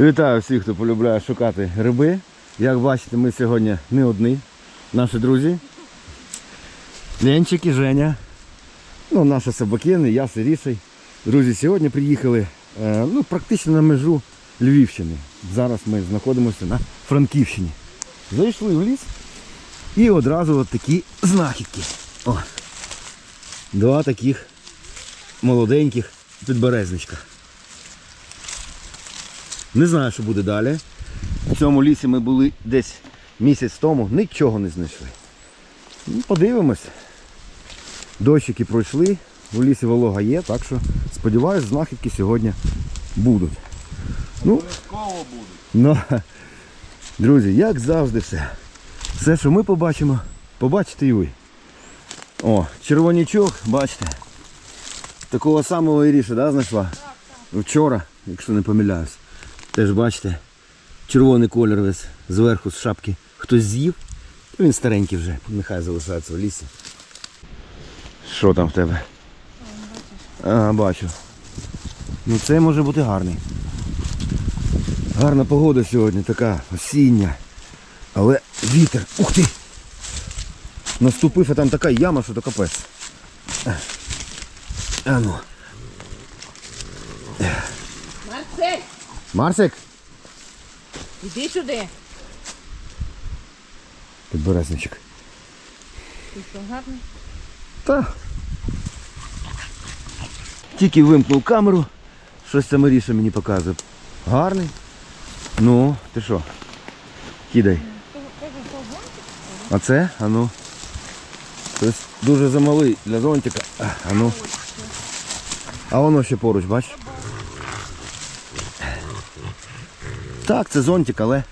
Вітаю всіх, хто полюбляє шукати гриби. Як бачите, ми сьогодні не одні. Наші друзі. Ленчик і Женя. Ну, наші собакини, я з Ірішей. Друзі, сьогодні приїхали е, ну, практично на межу Львівщини. Зараз ми знаходимося на Франківщині. Зайшли в ліс і одразу от такі знахідки. О. Два таких молоденьких підберезничка. Не знаю, що буде далі. В цьому лісі ми були десь місяць тому, нічого не знайшли. Ну, подивимось. Дощики пройшли, у лісі волога є, так що сподіваюсь, знахідки сьогодні будуть. Ну, Обов'язково будуть. Ну, друзі, як завжди все. Все, що ми побачимо, побачите і ви. О, червонячок, бачите. Такого самого Іріша, да, знайшла? Вчора, якщо не помиляюсь. Теж бачите, червоний колір весь зверху з шапки. Хтось з'їв, він старенький вже, нехай залишається в лісі. Що там в тебе? Ага, бачу. Ну це може бути гарний. Гарна погода сьогодні, така осіння. Але вітер. Ух ти! Наступив, а там така яма, що то капець. А ну. Марсик, іди сюди. підберезничок. Ти що, гарний? Та. Тільки вимкнув камеру, щось це Маріша мені показує. Гарний. Ну, ти що? Кидай. А це? А ну. Тобто дуже замалий для зонтика. А ну. А воно ще поруч, бачиш? Так, це зонтик, але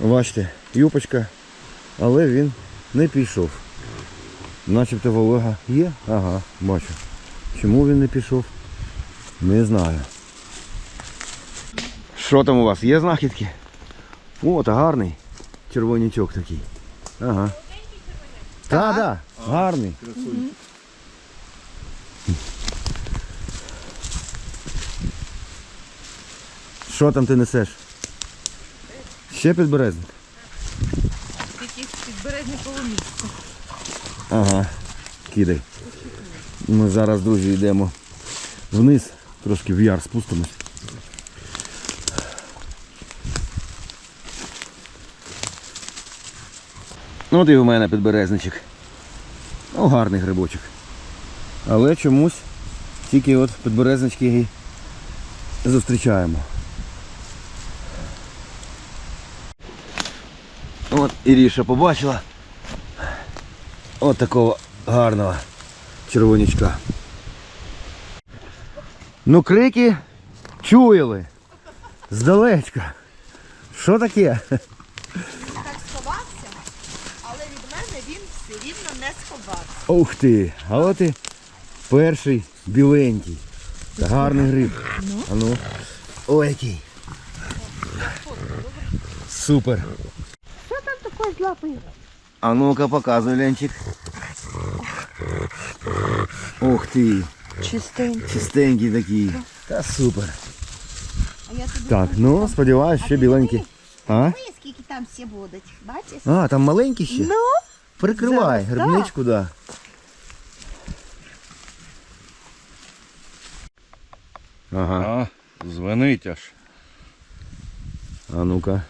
бачите, юпочка, але він не пішов. Начебто волога є? Ага, бачу. Чому він не пішов? Не знаю. Що там у вас? Є знахідки? О, та гарний. Червонячок такий. Ага. Так, так, гарний. Що там ти несеш? Ще підберезник? Тільки підбережникове місце. Ага, кидай. Ми зараз, друзі, йдемо вниз, трошки в яр спустимось. Ну, От і у мене підберезничок. Ну, гарний грибочок. Але чомусь тільки от підберезнички і зустрічаємо. От Іріша побачила. От такого гарного червонячка. Ну крики чуяли. Здалечка. Що таке? так сховався, але від мене він все рівно не сховався. Ух ти! А от і перший біленький. Та гарний гриб. А ну. Ой, який. Супер. З лапою? А ну-ка показуй, Ленчик. Ух ти. Чистенький. Чистенький такий. Та супер. Так, ну сподіваюсь, що біленький. А? Скільки там всі будуть, бачиш? А, там маленький ще? Ну, Прикривай, зараз, грибничку, да. Ага. А, звенить аж. А ну-ка.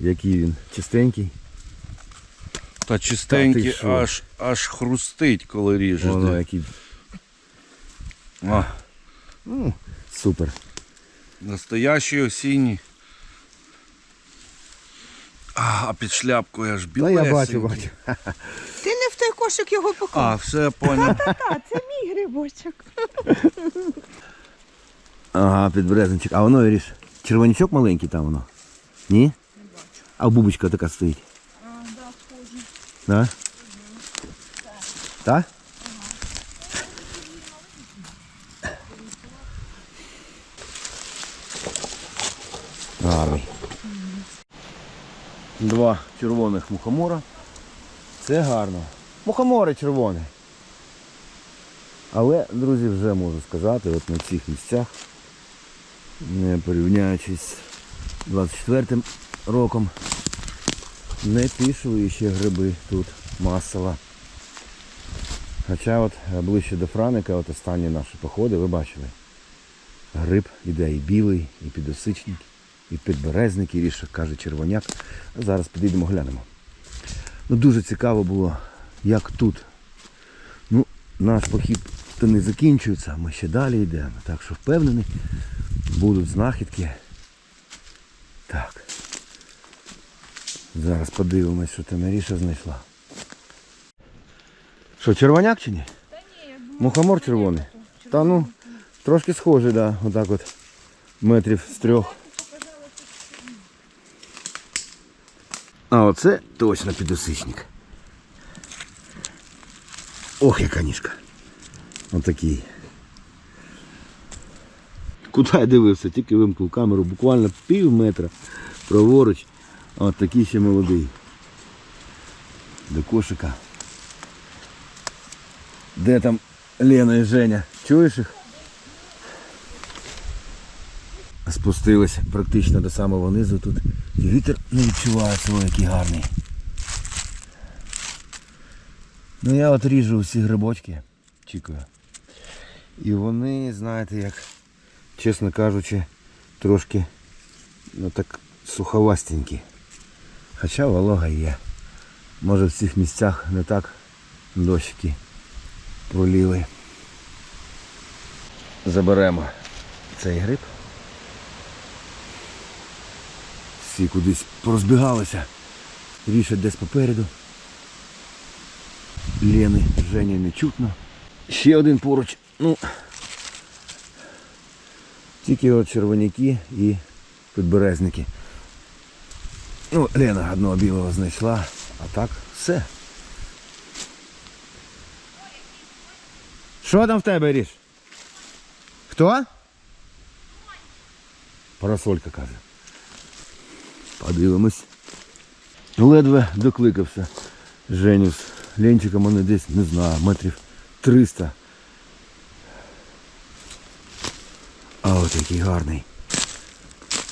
Який він? Чистенький? Та чистенький що? аж аж хрустить, коли ріжеш. Воно який. А, Ну, супер. настоящий осінній. А, а під шляпкою аж Та білесенький. я бачу, бачу. ти не в той кошик його поклав. А, все, поняв. Та, це мій грибочок. Ага, підберезенчик. А воно ріж. Червонячок маленький там воно. Ні? А бубочка така стоїть. Да. Так? Гарний. Два червоних мухомора. Це гарно. Мухомори червоні. Але, друзі, вже можу сказати, от на цих місцях, не порівняючись з 24 роком не пішли ще гриби тут масово. Хоча от е, ближче до Франика, от останні наші походи, ви бачили. Гриб іде і білий, і підосичник, і підберезник, і ріше каже червоняк. Зараз підійдемо глянемо. Ну, дуже цікаво було, як тут. Ну, наш похід то не закінчується, ми ще далі йдемо. Так що впевнений, будуть знахідки. Так. Зараз подивимось, що ти Маріша знайшла. Що, червоняк чи ні? Та ні, Мухомор червоний. Та ну, трошки схожий, да, отак от метрів з трьох. А оце точно підосичник. Ох, яка ніжка. Отакий. Куди я дивився? Тільки вимкнув камеру, буквально пів метра праворуч. От такий ще молодий. До кошика. Де там Лена і Женя? Чуєш їх? Спустились практично до самого низу тут. І вітер не відчувається, ой, який гарний. Ну я от ріжу усі грибочки, чікаю. І вони, знаєте, як, чесно кажучи, трошки ну так суховастенькі. Хоча волога є. Може в цих місцях не так дощики проліли. Заберемо цей гриб. Всі кудись порозбігалися. Ріша десь попереду. Лени, Жені не чутно. Ще один поруч. Ну, тільки от червоняки і підберезники. Ну, Лена одного білого знайшла, а так все. Що там в тебе, Ріш? Хто? Парасолька каже. Подивимось. Ледве докликався Женю з Ленчиком, вони десь, не знаю, метрів 300. А от який гарний.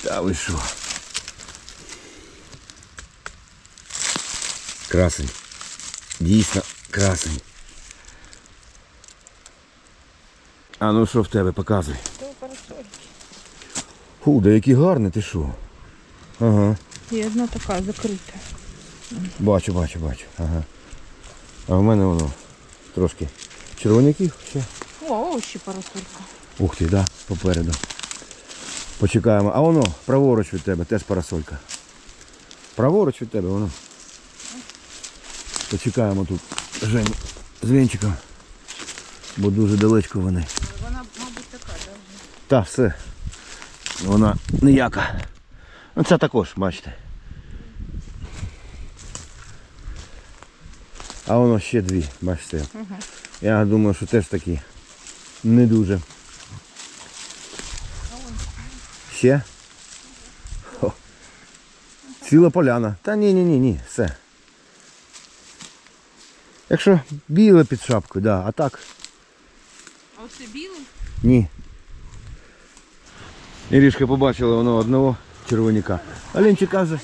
Та ви що? Красень. Дійсно красень. А ну що в тебе показуй? Фу, да який гарний, ти що? Ага. І одна така закрита. Бачу, бачу, бачу. Ага. А в мене воно трошки червоняків ще. О, ще парасолька. Ух ти, да, попереду. Почекаємо. А воно, праворуч від тебе, теж парасолька. Праворуч від тебе, воно. Почекаємо тут Женю з Венчиком. Бо дуже далечко вони. Вона, мабуть, така, да? Та, все. Вона ніяка. Ну це також, бачите. А воно ще дві, бачите. Я думаю, що теж такі не дуже. Ще? Ціла поляна. Та ні, ні, ні, ні, все. Якщо біле під шапкою, да, а так А ось білий? ні. Ірішка побачила воно одного червоняка. А Ленчик каже,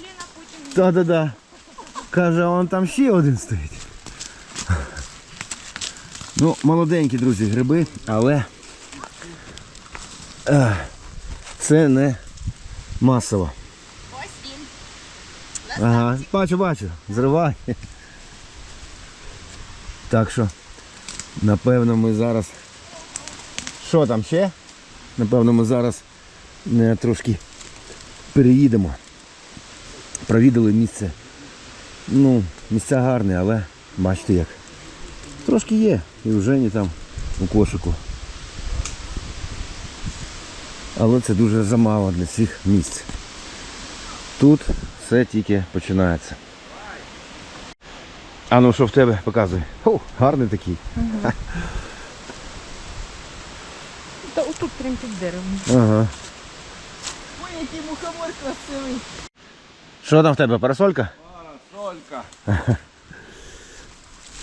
та-да-да. Каже, а вон там ще один стоїть. Ну, молоденькі, друзі, гриби, але е, це не масово. Ось він. Ага, бачу, бачу, зривай. Так що, напевно, ми зараз. Що там ще? Напевно, ми зараз е, трошки переїдемо. Провідали місце. Ну, місця гарні, але бачите як. Трошки є. І вже не там у кошику. Але це дуже замало для цих місць. Тут все тільки починається. А ну що в тебе показуй? О, гарний такий. Та отут прям під деревом. Ага. Ой, який мухомор красивий. Що там в тебе, парасолька? Парасолька.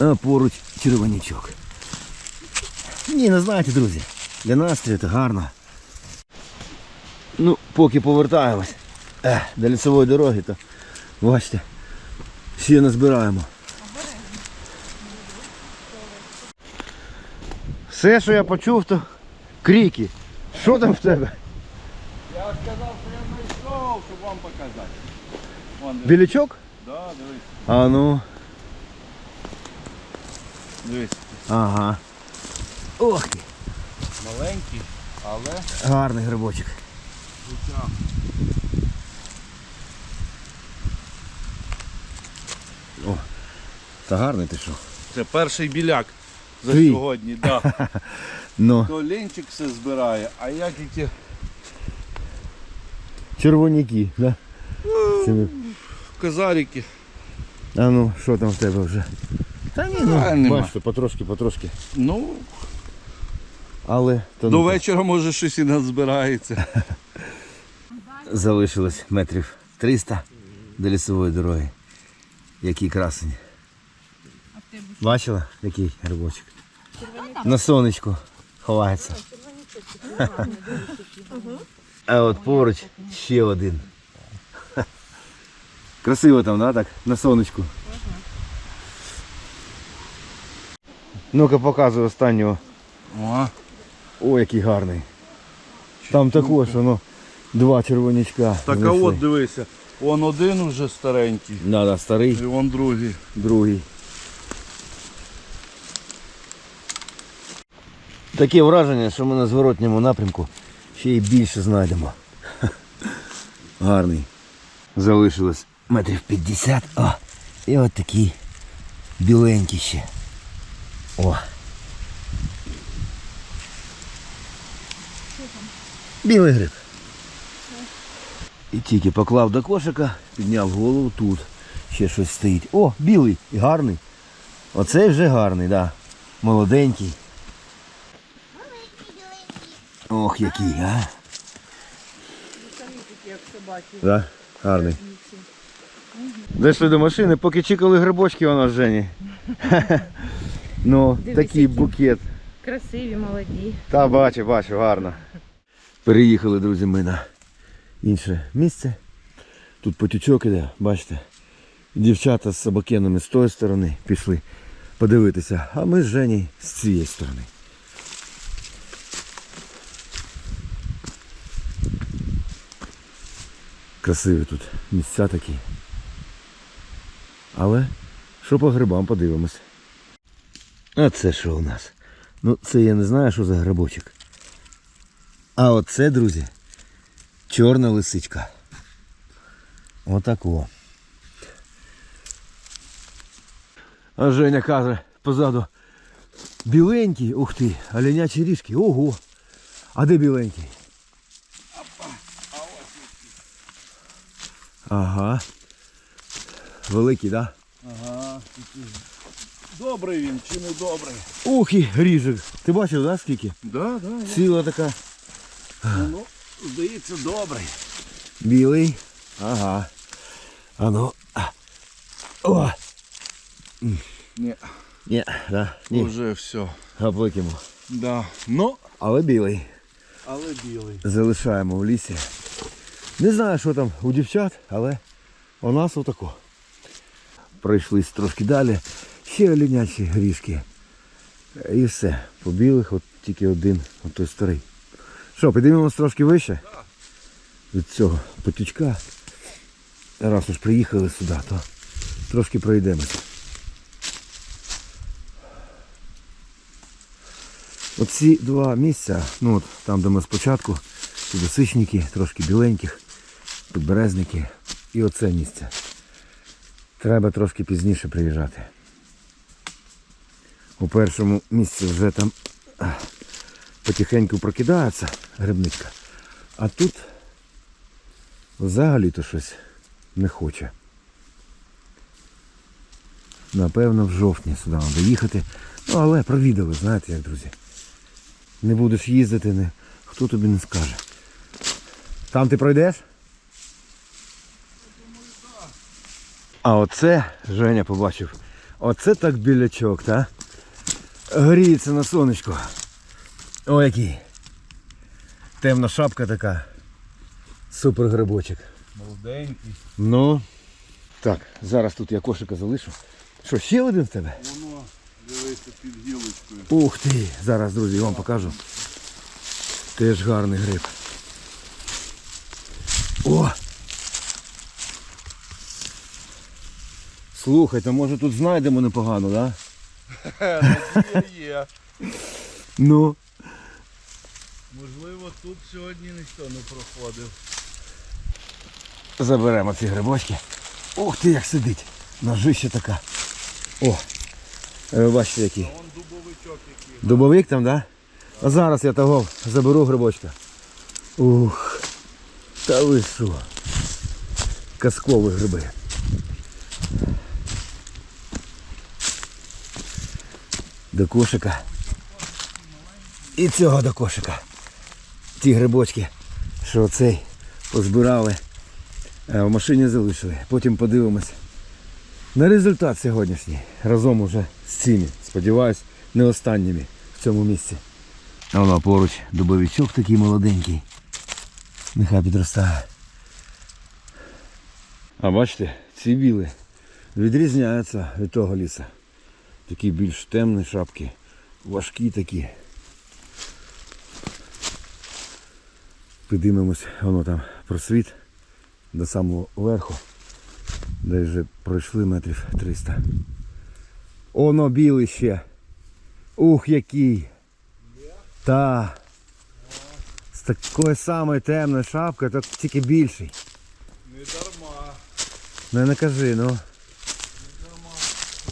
А поруч червонячок. Ні, не знаєте, друзі. Для настрою це гарно. Ну, поки повертаємось. е, до лісової дороги, то бачите, всі назбираємо. Все, що я почув, то крики. Що там в тебе? Я сказав, що я знайшов, щоб вам показати. Вон, дивись. Білячок? Да, дивись. А ну. Дивись. Ага. Ох ти. Маленький, але Гарний грибочок. звичайно. Та гарний ти що? Це перший біляк за Твій? сьогодні. Да. Ну, То Ленчик все збирає, а я тільки червоняки, да? Це ми- козарики. А ну, що там в тебе вже? Та ні, А, ну, нема. бачите, потрошки, потрошки. Ну, Але то до вечора може щось і назбирається. залишилось метрів 300 до лісової дороги. Який красень. Бачила, який грибочок? На сонечку ховається. А от поруч ще один. Красиво там, да, так? На сонечку. Ну-ка показуй останнього. О, який гарний. Там також воно два червонячка. так а от дивися. Он один уже старенький, Да, да, старий, і он другий. другий. Таке враження, що ми на зворотньому напрямку ще й більше знайдемо. Гарний. Залишилось метрів 50. О, і от такі біленькі ще. О. Білий гриб. І тільки поклав до кошика, підняв голову тут. Ще щось стоїть. О, білий і гарний. Оцей вже гарний, да. Молоденький. Ох, який, а. Да, гарний. Зайшли до машини, поки чекали грибочки вона з Жені. Ну, Дивись, такий які. букет. Красиві, молоді. Та бачу, бачу, гарно. Переїхали, друзі, ми на інше місце. Тут потічок іде, бачите. Дівчата з собакенами з тої сторони пішли подивитися, а ми з Жені з цієї сторони. Красиві тут місця такі. Але що по грибам подивимось. А це що у нас? Ну, це я не знаю, що за грибочок. А оце, друзі, чорна лисичка. Отако. А Женя каже позаду. Біленький, ух ти, оленячі ріжки. Ого. А де біленький? Ага. Великий, так? Да? Ага. Добрий він чи не добрий? Ух і ріжок. Ти бачив, да, скільки? Да, да. Ціла така. Ну, здається, добрий. Білий. Ага. А ну. О! Ні, Ні, да, ні. вже все. Гаплик. Да. Ну, Але білий. але білий. Залишаємо в лісі. Не знаю, що там у дівчат, але у нас отако. Пройшлись трошки далі. Ще олінячі грішки. І все. По білих от тільки один, от той старий. Що, підіймемось трошки вище? Від цього потічка. Раз уж приїхали сюди, то трошки пройдемося. Оці два місця, ну от там, де ми спочатку, тут сичники, трошки біленьких, підберезники. І оце місце. Треба трошки пізніше приїжджати. У першому місці вже там потихеньку прокидається грибничка. А тут взагалі-то щось не хоче. Напевно, в жовтні сюди треба їхати. Ну, але провідали, знаєте як, друзі. Не будеш їздити, не... хто тобі не скаже. Там ти пройдеш? А оце Женя побачив. Оце так білячок, та? Гріється на сонечку. О, який. Темна шапка така. Супер грибочок. Молоденький. Ну. Так, зараз тут я кошика залишу. Що, ще один в тебе? Воно, дивися, під гілочкою. Ух ти! Зараз, друзі, я вам покажу. Теж гарний гриб. О! Слухайте, може тут знайдемо непогано? Надія є. Ну. Можливо, тут сьогодні ніхто не проходив. Заберемо ці грибочки. Ух ти, як сидить. Ножище така. О! е, Ви бачите який. Вон дубовичок який. Дубовик там, да? А зараз я того заберу грибочка. Ух. Та ви що? Казкові гриби. До кошика. І цього до кошика. Ті грибочки, що цей позбирали, в машині залишили. Потім подивимось на результат сьогоднішній. Разом уже з цими. Сподіваюсь, не останніми в цьому місці. А воно поруч дубовичок такий молоденький. Нехай підростає. А бачите, ці біли відрізняються від того ліса. Такі більш темні шапки, важкі такі. Підіймемось, воно там просвіт до самого верху. Де вже пройшли метрів 300. Оно білий ще. Ух, який. Та. З такою самою темною шапкою, так тільки більший. Не дарма. Не, не кажи, ну.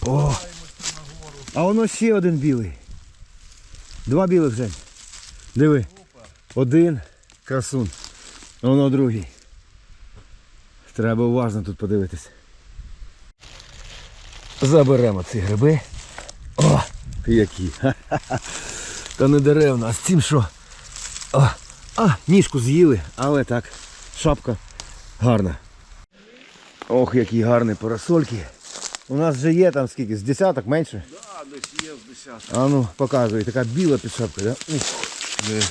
О! А воно ще один білий. Два білих, Жень. Диви. Один красун. А Воно другий. Треба уважно тут подивитись. Заберемо ці гриби. О, які. Та не деревно, а з цим що? О, а, ніжку з'їли, але так, шапка гарна. Ох, які гарні парасольки. У нас вже є там скільки, з десяток менше. Десь є з десяток. А ну, показуй, така біла підшапка, да? Ух,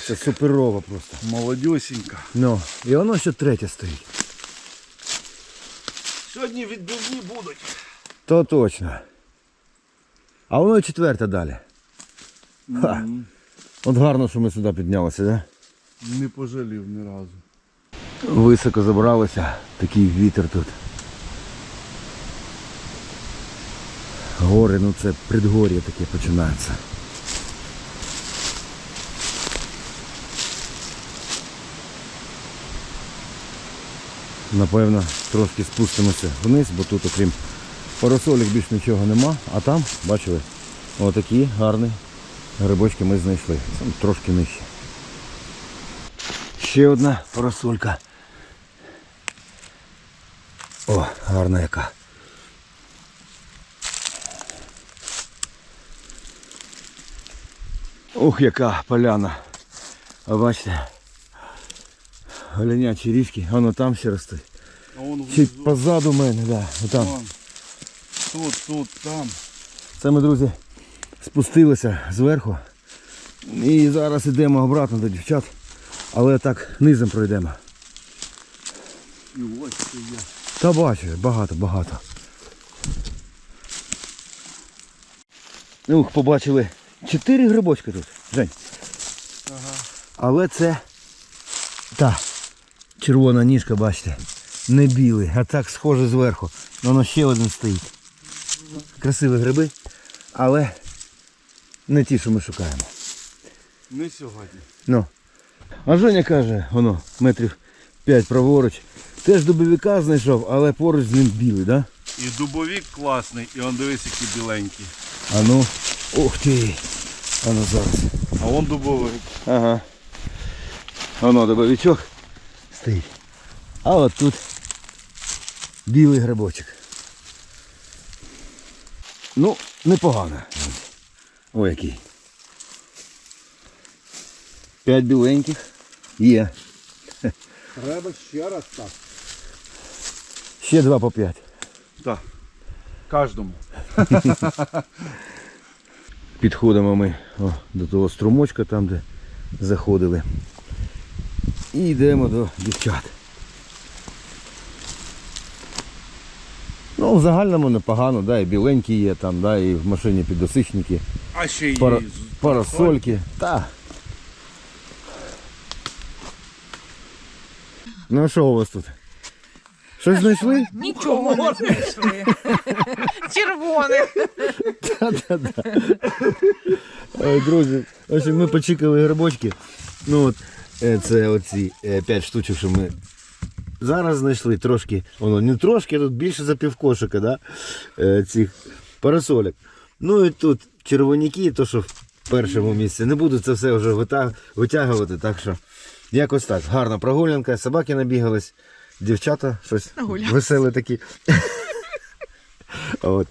це суперова просто. Молодюсінька. Ну, і воно ще третє стоїть. Сьогодні відбивні будуть. То точно. А воно і четверте далі. Ха. От гарно, що ми сюди піднялися, да? Не пожалів ні разу. Високо забралися, такий вітер тут. Гори, ну це предгор'я таке починається. Напевно, трошки спустимося вниз, бо тут окрім парасолік більш нічого нема, а там, бачили, отакі гарні грибочки ми знайшли. Там трошки нижче. Ще одна парасолька. О, гарна яка. Ух, яка поляна. А бачите. Голянячі річки, воно там ще росте. А вон Ще позаду мене, да. Отам. Вон. Тут, тут, там. Це ми, друзі, спустилися зверху. І зараз йдемо обратно до дівчат. Але так низом пройдемо. І ось це є. Та бачу, багато, багато. Ух, побачили чотири грибочки тут, Жень. Ага. Але це та червона ніжка, бачите, не білий, а так схоже зверху. Воно ще один стоїть. Красиві гриби, але не ті, що ми шукаємо. Не сьогодні. Ну. А Женя каже, воно, метрів 5 праворуч. Теж дубовика знайшов, але поруч з ним білий, да? І дубовік класний, і он дивись, які біленькі. А ну, ух ти. А ну зараз. А вон дубовик. Ага. Воно добовичок стоїть. А от тут білий грибочок. Ну, непогано. Ой, який. П'ять біленьких є. Треба ще раз так. Ще два по п'ять. Так. Кожному. підходимо ми о, до того струмочка, там де заходили. І йдемо до дівчат. Ну, в загальному непогано, да, і біленькі є, там, да, і в машині підосичники, А ще й пара... парасольки. Та. Ну що у вас тут? Щось знайшли? Нічого не знайшли. Червоне. Та-та-та. Ой, Друзі, в общем, ми почекали грибочки. Ну от е, це оці 5 штучок, що ми зараз знайшли трошки. Воно не трошки, а тут більше за півкошика, да? е, цих парасолек. Ну і тут червоняки, то що в першому місці. Не буду це все вже вита- витягувати, так що якось так. Гарна прогулянка, собаки набігались, дівчата щось веселі такі. От.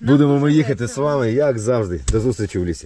Будемо ми їхати з вами, як завжди. До зустрічі в лісі.